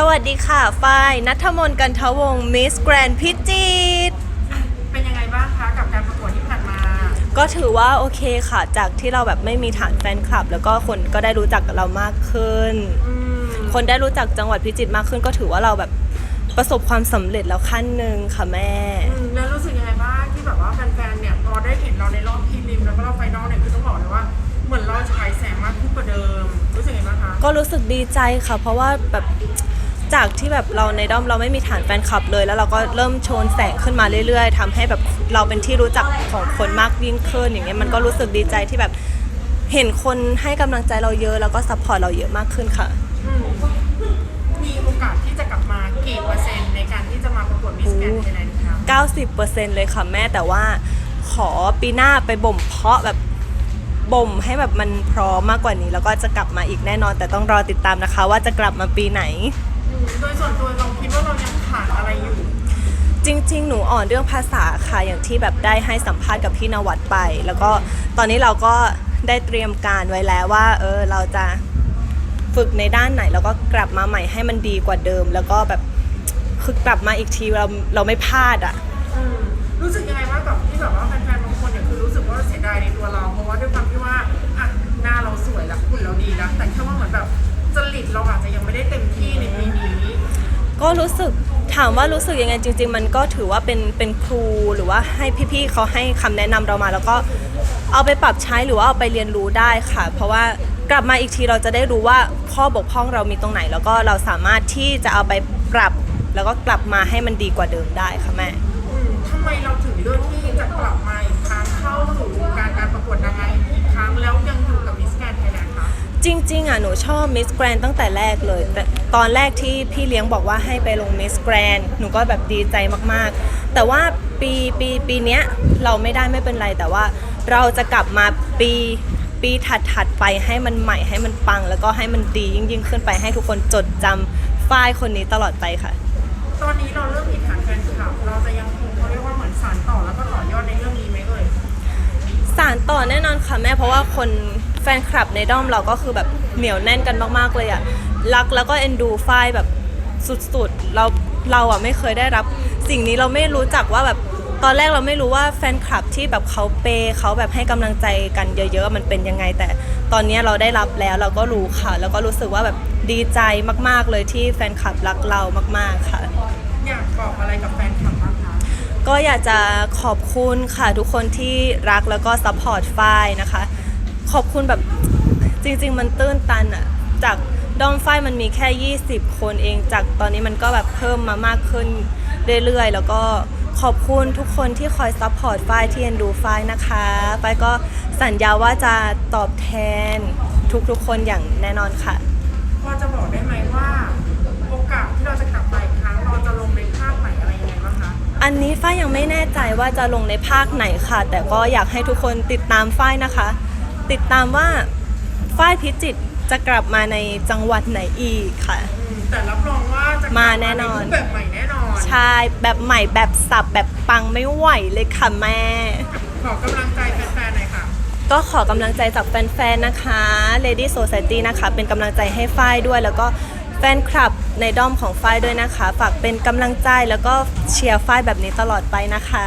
สวัสดีค่ะ ฝ้ายนัทมนต์กันทวงศ์มิสแกรนพิจิตร เป็นยังไงบ้างคะกับการประกวดที่ผ่านมา ก็ถือว่าโอเคค่ะ จากที่เราแบบไม่มีฐานแฟนคลับ แล้วก็คนก็ได้รู้จักเรามากขึ้น อืมคนได้รู้จักจังหวัดพิจิตรมากขึ้น ก็ถือว่าเราแบบประสบความสำเร็จแล้วขั้นหนึ่งค่ะแม่ อืมแล้วรู้สึกยังไงบ้างที่แบบว่าแฟนๆ เนี่ยพอได้เห็นเราในรอบพรีลิมแล้วก็รอบไฟนอลเนี่ยคือต้องบอกเลยว่าเหมือนเราฉายแสงมากขึ้นกว่าเดิม รู้สึกยังไงบ้างคะ ก็รู้สึกดีใจค่ะ เพราะว่าแบบ จากที่แบบเราในด้อมเราไม่มีฐานแฟนคลับเลย แล้วเราก็เริ่มโชนแสงขึ้นมาเรื่อย ๆทำให้แบบเราเป็นที่รู้จักของคนมากยิ่งขึ้นอย่างเงี้ยมันก็รู้สึกดีใจที่แบบเห็นคนให้กำลังใจเราเยอะแล้วก็ซัพพอร์ตเราเยอะมากขึ้นค่ะอืมมีโอกาสที่จะกลับมากี่เปอร์เซ็นต์ในการที่จะมาประกวดมิสแกรนด์ไทยแลนด์คะ90%เลยค่ะแม่แต่ว่าขอปีหน้าไปบ่มเพาะแบบบ่มให้แบบมันพร้อมมากกว่านี้ แล้วก็จะกลับมาอีกแน่นอน แต่ต้องรอติดตามนะคะ ว่าจะกลับมาปีไหนอืม โดยส่วนตัวเราคิดว่าเรายังขาดอะไรอยู่ จริง ๆ หนูอ่อนเรื่องภาษาค่ะอย่างที่แบบได้ให้สัมภาษณ์กับพี่นวัดไป แล้วก็ตอนนี้เราก็ได้เตรียมการไว้แล้วว่า เออเราจะฝึกในด้านไหน แล้วก็กลับมาใหม่ให้มันดีกว่าเดิม แล้วก็แบบคือกลับมาอีกทีเราเราไม่พลาดอะ อืมรู้สึกยังไงบ้างกับที่แบบว่าแฟนๆบางคนเนี่ยคือรู้สึกว่าเสียดายในตัวเรา เพราะว่าด้วยความที่ว่าอะหน้าเราสวยแล้วหุ่นเราดีแล้วแต่แค่ว่าเหมือนแบบจริตเราอาจจะยังไม่ได้เต็มที่ในปีนี้ ก็รู้สึกถามว่ารู้สึกยังไงจริง ๆ มันก็ถือว่าเป็นเป็นครูหรือว่าให้พี่ๆเขาให้คำแนะนำเรามา แล้วก็เอาไปปรับใช้หรือว่าเอาไปเรียนรู้ได้ค่ะ เพราะว่ากลับมาอีกทีเราจะได้รู้ว่าข้อบกพร่องเรามีตรงไหน แล้วก็เราสามารถที่จะเอาไปปรับ แล้วก็กลับมาให้มันดีกว่าเดิมได้ค่ะแม่ทำไมเราถึงเลือกที่จะกลับมาอีกครั้งเข้าสู่การการประกวดนางงามอีกครั้งแล้วยัง จริงๆอะหนูชอบมิสแกรนตั้งแต่แรกเลย แต่ตอนแรกที่พี่เลี้ยงบอกว่าให้ไปลงมิสแกรนหนูก็แบบดีใจมากๆ แต่ว่าปีปีปีเนี้ยเราไม่ได้ไม่เป็นไร แต่ว่าเราจะกลับมาปีปีถัดๆไปให้มันใหม่ให้มันปัง แล้วก็ให้มันดียิ่งยิ่งขึ้นไปให้ทุกคนจดจำฝ้ายคนนี้ตลอดไปค่ะ ตอนนี้เราเริ่มมีฐานแฟนคลับ เราจะยังคงารต่อแน่นอนค่ะแม่เพราะว่าคนแฟนคลับในด้อมเราก็คือแบบเหนียวแน่นกันมากๆเลยอะรักแล้วก็เอ็นดูฝ้ายแบบสุดๆเราเราอะไม่เคยได้รับ สิ่งนี้เราไม่รู้จักว่าแบบตอนแรกเราไม่รู้ว่าแฟนคลับที่แบบเขาเปย์เขาแบบให้กำลังใจกันเยอะๆ มันเป็นยังไง แต่ตอนนี้เราได้รับแล้วเราก็รู้ค่ะ แล้วก็รู้สึกว่าแบบดีใจมากๆเลยที่แฟนคลับรักเรามากๆค่ะ อยากบอกอะไรกับแฟนคลับบ้างคะ ก็อยากจะขอบคุณค่ะทุกคนที่รักแล้วก็ซัพพอร์ตฝ้ายนะคะ ขอบคุณแบบจริง ๆ มันตื้นตันอะจากด้อมฝ้ายมันมีแค่ 20 คนเอง จากตอนนี้มันก็แบบเพิ่มมามากขึ้นเรื่อยๆ แล้วก็ขอบคุณทุกคนที่คอยซัพพอร์ตฝ้ายที่เอ็นดูฝ้ายนะคะฝ้ายก็สัญญาว่าจะตอบแทนทุกๆคนอย่างแน่นอนค่ะ พอจะบอกได้ไหมว่า อันนี้ฝ้ายยังไม่แน่ใจว่าจะลงในภาคไหนค่ะ แต่ก็อยากให้ทุกคนติดตามฝ้ายนะคะ ติดตามว่าฝ้ายพิจิตรจะกลับมาในจังหวัดไหนอีกค่ะอืมแต่รับรองว่าจะกลับมาแน่นอน ใรูปแบบใหม่แน่นอน ใช่แบบใหม่แบบสับแบบปังไม่ไหวเลยค่ะแม่ ขอกำลังใจแฟนๆหน่อยค่ะ ก็ขอกำลังใจจากแฟนๆนะคะ Lady Society นะคะ เป็นกำลังใจให้ฝ้ายด้วย แล้วก็ แฟนคลับในด้อมของฝ้ายด้วยนะคะ ฝากเป็นกำลังใจแล้วก็เชียร์ฝ้ายแบบนี้ตลอดไปนะคะ